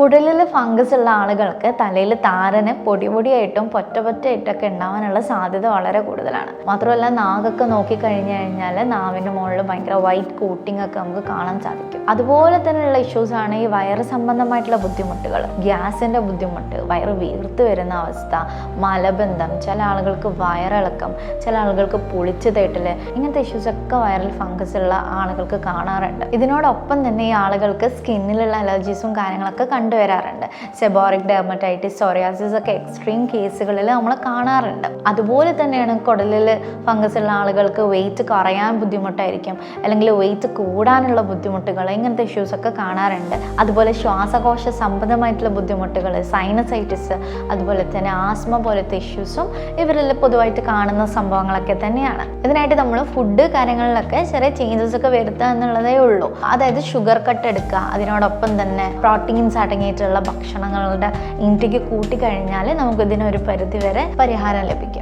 കുടലിൽ ഫംഗസ് ഉള്ള ആളുകൾക്ക് തലയിൽ താരന് പൊടി പൊടിയായിട്ടും പൊറ്റ പൊറ്റയായിട്ടൊക്കെ ഉണ്ടാവാനുള്ള സാധ്യത വളരെ കൂടുതലാണ്. മാത്രമല്ല നാഗൊക്കെ നോക്കി കഴിഞ്ഞു കഴിഞ്ഞാൽ നാവിന്റെ മുകളിൽ ഭയങ്കര വൈറ്റ് കോട്ടിംഗ് ഒക്കെ നമുക്ക് കാണാൻ സാധിക്കും. അതുപോലെ തന്നെയുള്ള ഇഷ്യൂസ് ആണ് ഈ വയറ് സംബന്ധമായിട്ടുള്ള ബുദ്ധിമുട്ടുകൾ. ഗ്യാസിന്റെ ബുദ്ധിമുട്ട് വയറ് വീർത്ത് വരുന്ന അവസ്ഥ മലബന്ധം ചില ആളുകൾക്ക് വയറിളക്കം ചില ആളുകൾക്ക് പൊളിച്ചു തേട്ടൽ ഇങ്ങനത്തെ ഇഷ്യൂസൊക്കെ വയറിൽ ഫംഗസ് ഉള്ള ആളുകൾക്ക് കാണാറുണ്ട്. ഇതിനോടൊപ്പം തന്നെ ഈ ആളുകൾക്ക് സ്കിന്നിലുള്ള അലർജീസും കാര്യങ്ങളൊക്കെ കണ്ടുവരാറുണ്ട്. സെബോറിക് ഡെർമറ്റൈറ്റിസ് സോറിയാസിസ് ഒക്കെ എക്സ്ട്രീം കേസുകളിൽ നമ്മൾ കാണാറുണ്ട്. അതുപോലെ തന്നെയാണ് കുടലിൽ ഫംഗസ് ഉള്ള ആളുകൾക്ക് വെയിറ്റ് കുറയാൻ ബുദ്ധിമുട്ടായിരിക്കും. അല്ലെങ്കിൽ വെയിറ്റ് കൂടാനുള്ള ബുദ്ധിമുട്ടുകൾ ഇങ്ങനത്തെ ഇഷ്യൂസ് ഒക്കെ കാണാറുണ്ട്. അതുപോലെ ശ്വാസകോശ സംബന്ധമായിട്ടുള്ള ബുദ്ധിമുട്ടുകൾ സൈനസൈറ്റിസ് അതുപോലെ തന്നെ ആസ്മ പോലത്തെ ഇഷ്യൂസും ഇവരിൽ പൊതുവായിട്ട് കാണുന്ന സംഭവങ്ങളൊക്കെ തന്നെയാണ്. ഇതിനായിട്ട് നമ്മൾ ഫുഡ് കാര്യങ്ങളിലൊക്കെ ചെറിയ ചേഞ്ചസ് ഒക്കെ വരുത്തുക എന്നുള്ളതേ ഉള്ളൂ. അതായത് ഷുഗർ കട്ട് എടുക്കുക അതിനോടൊപ്പം തന്നെ പ്രോട്ടീൻസ് അടങ്ങിയിട്ടുള്ള ഭക്ഷണങ്ങളുടെ ഇൻടേക്ക് കൂട്ടിക്കഴിഞ്ഞാൽ നമുക്കിതിനൊരു പരിധി വരെ പരിഹാരം ലഭിക്കും.